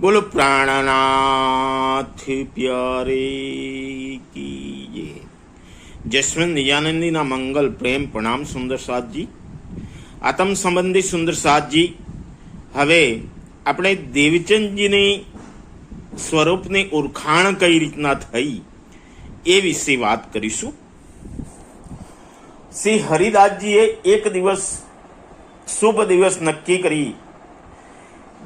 બોલો, પ્રાણનાથ પ્યારે કી જય જસવંત નિજાનંદીના મંગલ, પ્રેમ, પ્રણામ, સુંદર સાથજી આતમ સંબંધી સુંદર સાથજી હવે આપણે દેવચંદજીની સ્વરૂપની ઓળખાણ કઈ રીતના થઈ એ વિશે વાત કરીશું. શ્રી હરિદાસજીએ એક દિવસ, શુભ દિવસ નક્કી કરી.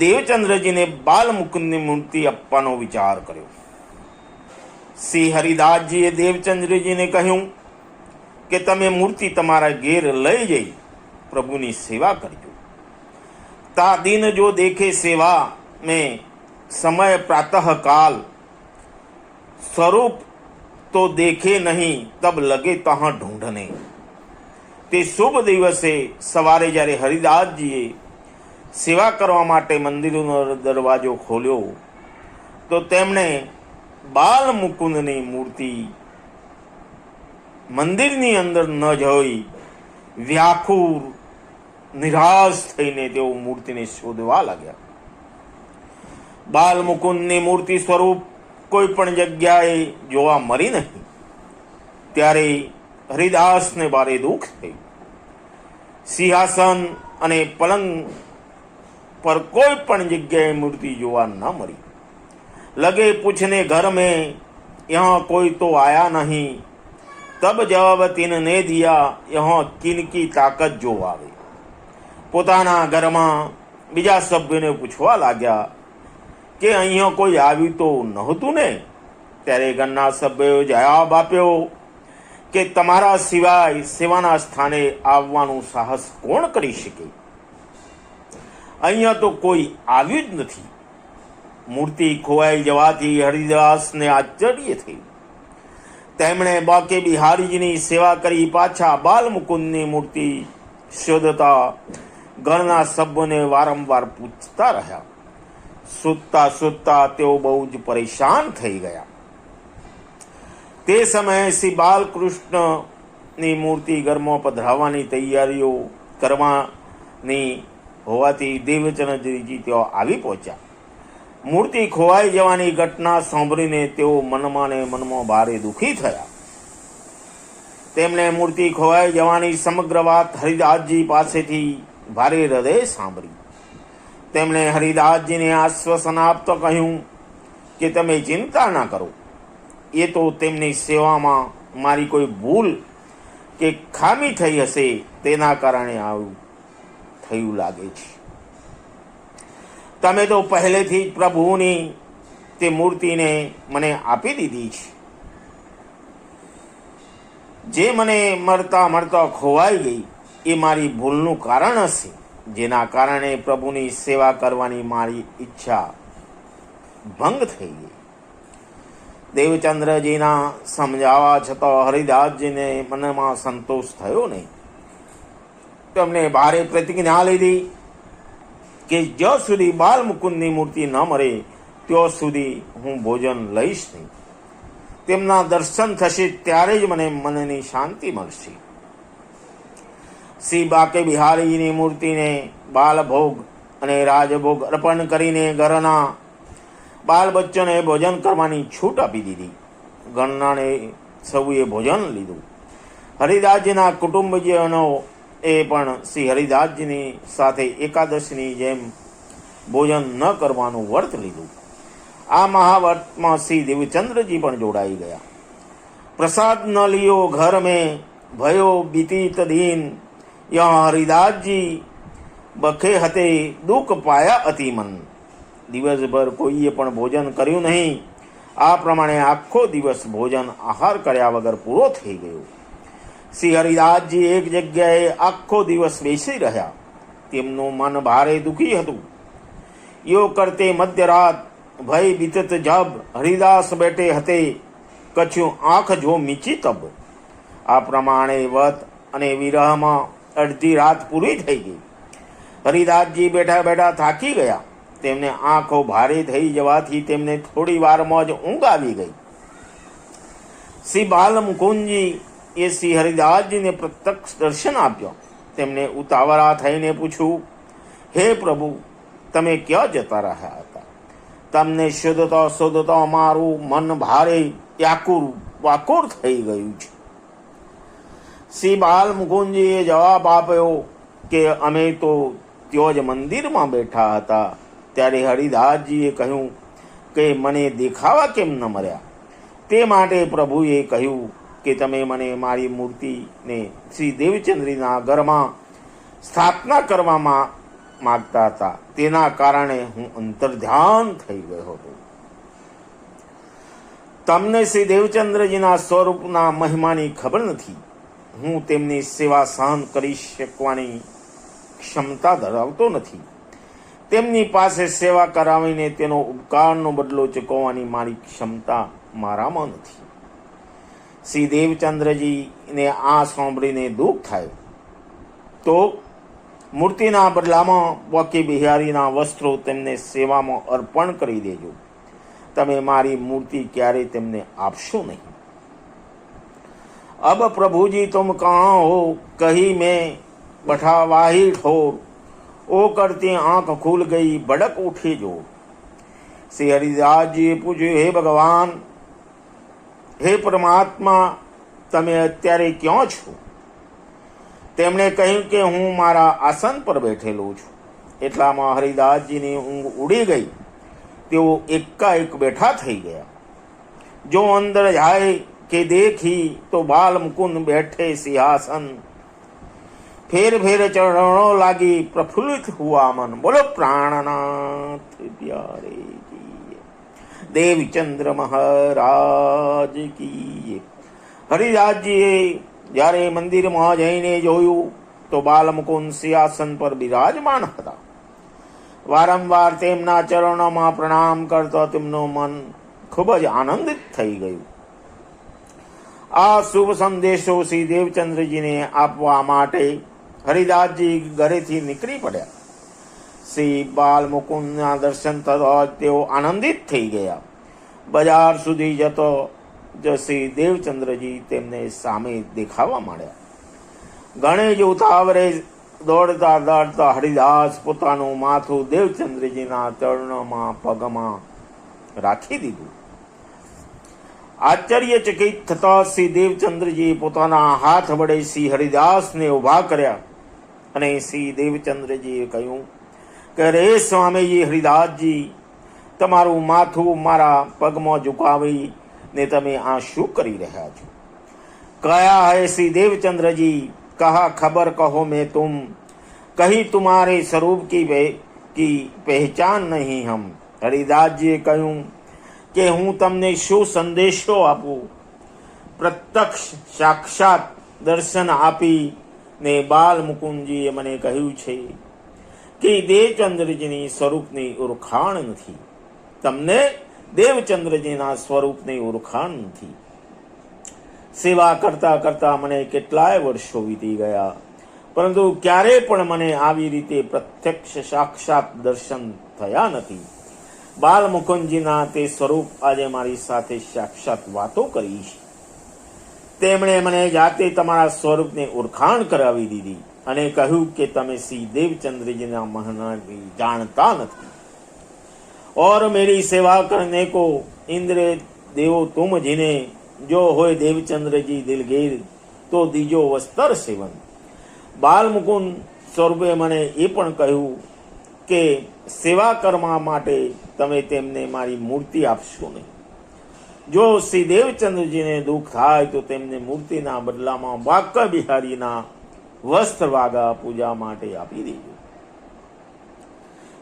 દેવચંદ્રજીને બાલમુકુંદની મૂર્તિ આપવાનો વિચાર કર્યો શ્રી હરિદાસજીએ દેવચંદ્રજીને કહ્યું કે તમે મૂર્તિ તમારા ઘેર લઈ જઈ પ્રભુની સેવા કરજો તા દિન જો દેખે સેવા મેં સમય પ્રાતઃ કાલ સ્વરૂપ તો દેખે નહીં તબ લગે તહાં ઢૂંઢને તે શુભ દિવસે સવારે જ્યારે હરિદાસજીએ સેવા કરવા માટે મંદિરનો દરવાજો ખોલ્યો, તો તેમણે બાલ મુકુંદની મૂર્તિ મંદિરની અંદર ન જોઈ વ્યાકુર નિરાશ થઈને તેઓ મૂર્તિને શોધવા લાગ્યા. બાલ મુકુંદની મૂર્તિ સ્વરૂપ કોઈ પણ જગ્યાએ જોવા મળી નહીં. ત્યારે હરિદાસને ભારે દુઃખ થયું. સિંહાસન અને પલંગ पर कोई पण जगह मूर्ति जोवा न मरी लगे पूछने घर में यहाँ कोई तो आया नहीं तब जवाब तीन ने दिया यहाँ किनकी ताकत जो आवे પોતાના ઘરમાં બીજા સભ્યોને પૂછવા લાગ્યા કે અહીંયા કોઈ આવ્યું તો નહોતું ને ત્યારે ઘરના સભ્યોએ જવાબ આપ્યો કે તમારા સિવાય સેવાના સ્થાને આવવાનું સાહસ કોણ કરી શકે અહીંયા તો કોઈ આવ્યું જ નથી. મૂર્તિ ખોવાઈ જવાથી હરિદાસને આશ્ચર્ય થયું. તેમણે બાકે બિહારીજીની સેવા કરી પાછા બાલમુકુંદની મૂર્તિ શોધતા ઘરના સભ્યોને વારંવાર પૂછતા રહ્યા. સૂતતા સૂતતા તેઓ બહુ જ પરેશાન થઈ ગયા. તે સમયે શ્રી બાલકૃષ્ણની મૂર્તિ ઘરમાં પધરાવવાની તૈયારીઓ કરવાની હોવાથી દેવચંદ્રજી તેઓ આવી પહોંચ્યા. મૂર્તિ ખોવાઈ જવાની ઘટના સાંભળીને તેઓ મનમાં ને મનમાં ભારે દુઃખી થયા. તેમણે મૂર્તિ ખોવાઈ જવાની સમગ્ર વાત હરિદાસજી પાસેથી ભારે હૃદય સાંભળી. તેમણે હરિદાસજીને આશ્વાસન આપતો કહ્યું કે તમે ચિંતા ના કરો. એ તો તેમની સેવામાં મારી કોઈ ભૂલ કે ખામી થઈ હશે તેના કારણે આવું થયું લાગે છે. તમે તો પહેલેથી જ પ્રભુની તે મૂર્તિને મને આપી દીધી છે. જે મને મળતા મળતા ખોવાઈ ગઈ, એ મારી ભૂલનું કારણ હશે, જેના કારણે પ્રભુની સેવા કરવાની મારી ઈચ્છા ભંગ થઈ ગઈ. દેવચંદ્રજીના સમજાવવા છતાં હરિદાસજીને મનમાં સંતોષ થયો નહીં. તેમણે ભારે પ્રતિજ્ઞા લીધી કે જ્યાં સુધી બાલ મુકુંદની મૂર્તિ ન મરે, ત્યાં સુધી હું ભોજન લઈશ નહીં. તેમના દર્શન થશે ત્યારે જ મને મનની શાંતિ મળશે. શ્રી બાકે બિહારીજીની મૂર્તિને બાલભોગ અને રાજભોગ અર્પણ કરીને ઘરના બાલ બચ્ચોને ભોજન કરવાની છૂટ આપી દીધી. ગણનાને સૌએ ભોજન લીધું. હરિદાસજીના કુટુંબીજનો એ પણ શ્રી હરિદાસજીની સાથે એકાદશીની જેમ ભોજન ન કરવાનું વર્ત લીધું. આ મહાવ્રતમાં શ્રી દેવચંદ્રજી પણ જોડાઈ ગયા. પ્રસાદ ન લિયો ઘર મેં, ભયો બીતી તદીન યહ હરિદાસજી, બખે હતે દુઃખ પાયા અતિ મન દિવસભર કોઈએ પણ ભોજન કર્યું નહીં. આ પ્રમાણે આખો દિવસ ભોજન આહાર કર્યા વગર પૂરો થઈ ગયો. શ્રી હરિદાસજી એક જગ્યાએ આખો દિવસ બેસી રહ્યા. તેમનું મન ભારે દુઃખી હતું. યો કરતે મધ્યરાત ભય બીતત જબ હરિદાસ બેઠે હતે કચ્યું આંખ જો મીચી તબ. આ પ્રમાણે વત અને વિરહમાં અડધી રાત પૂરી થઈ ગઈ. હરિદાસજી બેઠા બેઠા થાકી ગયા. તેમને આંખો ભારે થઈ જવાથી તેમને થોડી વારમાં જ ઊંઘ આવી ગઈ. શ્રી બાલ મુકુંદજી એ શ્રી હરિદાસજીને પ્રત્યક્ષ દર્શન આપ્યો. તેમણે ઉતાવળા થઈને પૂછ્યું, હે પ્રભુ, તમે ક્યાં જતા રહ્યા હતા? તમને શોધતો શોધતો મારું મન ભારે વ્યાકુર વાકુર થઈ ગયું છે. શ્રી બાલ મુકુંદજીએ જવાબ આપ્યો કે, અમે તો ત્યો જ મંદિરમાં બેઠા હતા. ત્યારે હરિદાસજીએ કહ્યું કે, મને દેખાવા કેમ ન મળ્યા? તે માટે પ્રભુએ કહ્યું કે તમે મને મારી મૂર્તિને શ્રી દેવચંદ્રીના ઘરમાં સ્થાપના કરવામાં માગતા હતા. તેના કારણે હું અંતર્ધ્યાન થઈ ગયો હતો. તમને શ્રી દેવચંદ્રજીના સ્વરૂપના મહિમાની ખબર નથી. હું તેમની સેવા સહન કરી શકવાની ક્ષમતા ધરાવતો નથી. તેમની પાસે સેવા કરાવીને તેનો ઉપકારનો બદલો ચૂકવવાની મારી ક્ષમતા મારામાં નથી. શ્રી દેવચંદ્રજી ને આ સાંભળીને દુઃખ થયું. તો મૂર્તિના બદલામાં બોકી બિહારીના વસ્ત્રો તેમને સેવામાં અર્પણ કરી દેજો. તમે મારી મૂર્તિ ક્યારેય તેમને આપશો નહીં. અબ પ્રભુજી તુમ કાં હો? કહી મેં, બઠાવાહી ઠોર. ઓ કરતી આંખ ખુલ ગઈ, બડક ઉઠી જો. શ્રી હરિદાસજીએ પૂછ્યું હે ભગવાન હે પરમાત્મા, તમે અત્યારે ક્યાં છો? તેમણે કહ્યું કે હું મારા આસન પર બેઠેલો છું. એટલામાં હરિદાસજીની ઊંઘ ઉડી ગઈ. તેઓ એકાએક બેઠા થઈ ગયા. જો અંદર જાય કે દેખી તો બાલ મુકુંદ બેઠે સિંહાસન. ફેર ફેર ચરણો લાગી પ્રફુલ્લિત હુઆ મન. બોલો પ્રાણનાથ પ્યારે. દેવચંદ્ર મહારાજ કી હરિદાસજીએ જ્યારે મંદિરમાં જઈને જોયું, તો બાલમુકુંદ સિંહાસન પર બિરાજમાન હતા. વારંવાર તેમના ચરણોમાં પ્રણામ કરતા તેમનું મન ખૂબ જ આનંદિત થઈ ગયું. આ શુભ સંદેશો શ્રી દેવચંદ્રજીને આપવા માટે હરિદાસજી ઘરેથી નીકળી પડ્યા. શ્રી બાલ મુકુંદના દર્શન થતા તેઓ આનંદિત થઈ ગયા. બજાર સુધી જતો જ શ્રી દેવચંદ્રજી તેમને સામે દેખાવા માંડ્યા. ગણેશ ઉતાવરે દોડતા દોડતા હરિદાસ પોતાનું માથું દેવચંદ્રજીના ચરણોમાં પગમાં રાખી દીધું. આશ્ચર્યચકિત થતા શ્રી દેવચંદ્રજી પોતાના હાથ વડે શ્રી હરિદાસને ઊભા કર્યા અને શ્રી દેવચંદ્રજીએ કહ્યું કે રે સ્વામીજી હરિદાસજી, તમારું માથું મારા પગમાં ઝુકાવી ને તમે આ શું કરી રહ્યા છો. કયા હે શ્રી દેવચંદ્રજી કહા ખબર કહો મેં તુમ. કહી તુમારે સ્વરૂપ કી કી પહેચાન નહીં હમ. હરિદાસજીએ કહ્યું કે, હું તમને શું સંદેશો આપું? પ્રત્યક્ષ સાક્ષાત દર્શન આપી ને બાલ મુકુંદજીએ મને કહ્યું છે કે દેવચંદ્રજીની સ્વરૂપની ઓળખાણ નથી. તમને દેવચંદ્રજીના સ્વરૂપની ઓળખાણ નથી. સેવા કરતા કરતા મને કેટલાય વર્ષો વીતી ગયા. પરંતુ ક્યારે પણ મને આવી રીતે પ્રત્યક્ષ સાક્ષાત દર્શન થયા નથી. બાલ મુકુંદજીના તે સ્વરૂપ આજે મારી સાથે સાક્ષાત વાતો કરી તેમણે મને જાતે તમારા સ્વરૂપને ઓળખાણ કરાવી દીધી. અને કહ્યું કે તમે શ્રી દેવચંદ્રજીના મહાનાથી જાણતા નથી और मेरी सेवा करने को इंद्र देव तुम जिन्हें जो होए देवचंद्र जी दिलगीर તો દીજો વસ્તર સેવન બાલ મુકુંદ સ્વરૂપે મને એ પણ કહ્યું કે સેવા કરવા માટે તમે તેમને મારી મૂર્તિ આપશો નહીં જો શ્રી દેવચંદ્રજીને દુઃખ થાય તો તેમને મૂર્તિના બદલામાં વાક્ય બિહારીના વસ્ત્ર વાગા પૂજા માટે આપી દેજો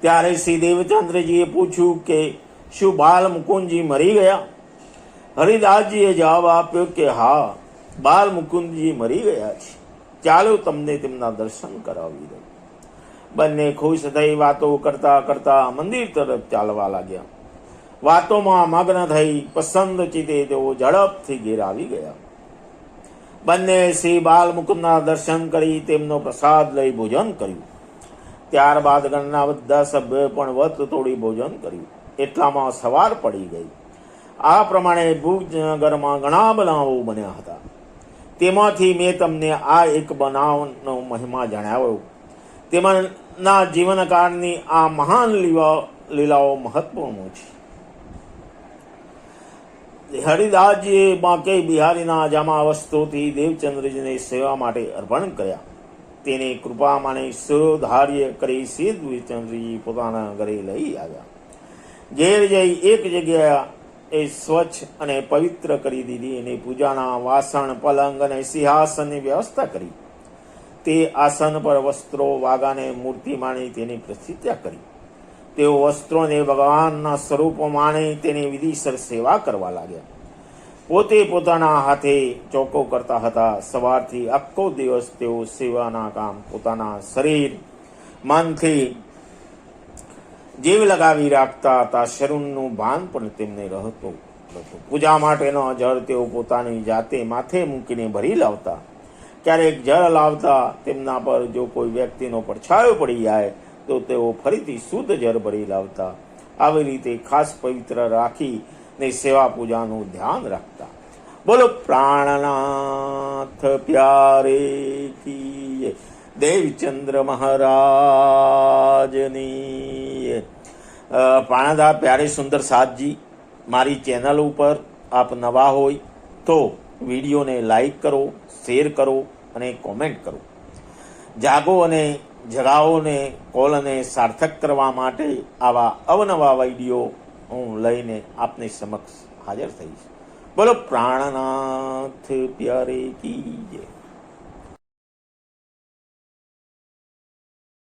ત્યારે શ્રી દેવચંદ્રજીએ પૂછ્યું કે, શું બાલ મુકુંદજી મરી ગયા? હરિદાસજીએ જવાબ આપ્યો કે, હા, બાલ મુકુંદજી મરી ગયા છે. ચાલો તમને તેમના દર્શન કરાવી દઉં. બંને ખુશ થઈ વાતો કરતા કરતા મંદિર તરફ ચાલવા લાગ્યા. વાતોમાં મગ્ન થઈ પસંદ ચિતે તેઓ ઝડપથી ઘેર આવી ગયા. બંને શ્રી બાલ મુકુંદના દર્શન કરી તેમનો પ્રસાદ લઈ ભોજન કર્યું. ત્યારબાદ ગણના બધા સભ્યોએ પણ વત તોડી ભોજન કર્યું. એટલામાં સવાર પડી ગઈ. આ પ્રમાણે ભુજનગરમાં ઘણા બનાવો બન્યા હતા. તેમાંથી મેં તમને આ એક બનાવનો મહિમા જણાવ્યો. તેમના જીવનકાળની આ મહાન લીવા લીલાઓ મહત્વનું છે. હરિદાસજીએ બાંકે બિહારીના જામા વસ્તુથી દેવચંદ્રજીને સેવા માટે અર્પણ કર્યા. તેને કૃપા માને સુધાર્ય કરી સિદ્ધ દેવચંદ્રજી પોતાના ઘરે લઈ આવ્યા. ઘેર જઈ એક જગ્યા એ સ્વચ્છ અને પવિત્ર કરી દીધી અને પૂજાના વાસણ, પલંગ અને સિંહાસનની વ્યવસ્થા કરી. તે આસન પર વસ્ત્રો વાગાને મૂર્તિ માણી તેની પ્રતિષ્ઠા કરી. તેઓ વસ્ત્રોને ભગવાનના સ્વરૂપો માણે તેની વિધિસર સેવા કરવા લાગ્યા. પોતે પોતાના હાથે ચોકો કરતા હતા. સવારથી આખો દિવસ તેઓ સેવાના કામ, પોતાના શરીર, મનથી જીવ લગાવી રાખતા હતા. શરૂનનું ભાન પણ તેમને રહેતું હતું. પૂજા માટેનો જળ તેઓ પોતાની જાતે માથે મૂકીને ભરી લાવતા. ક્યારેક જળ લાવતા તેમના પર જો કોઈ વ્યક્તિનો પડછાયો પડી જાય તો તેઓ ફરીથી શુદ્ધ જળ ભરી લાવતા આવી રીતે ખાસ પવિત્ર રાખી ને સેવા પૂજાનું ધ્યાન રાખતા. બોલો પ્રાણનાથ પ્યારે કી દેવચંદ્ર મહારાજની. અ, પ્યારે સુંદર સાતજી મારી ચેનલ ઉપર આપ નવા હોય તો વિડીયોને લાઈક કરો શેર કરો અને કોમેન્ટ કરો. જાગો અને જગાઓને કોલને સાર્થક કરવા માટે આવા અવનવા વીડિયો હું લઈને આપની સમક્ષ હાજર થઈશ. બોલો પ્રાણનાથ, પ્યારે કી જય.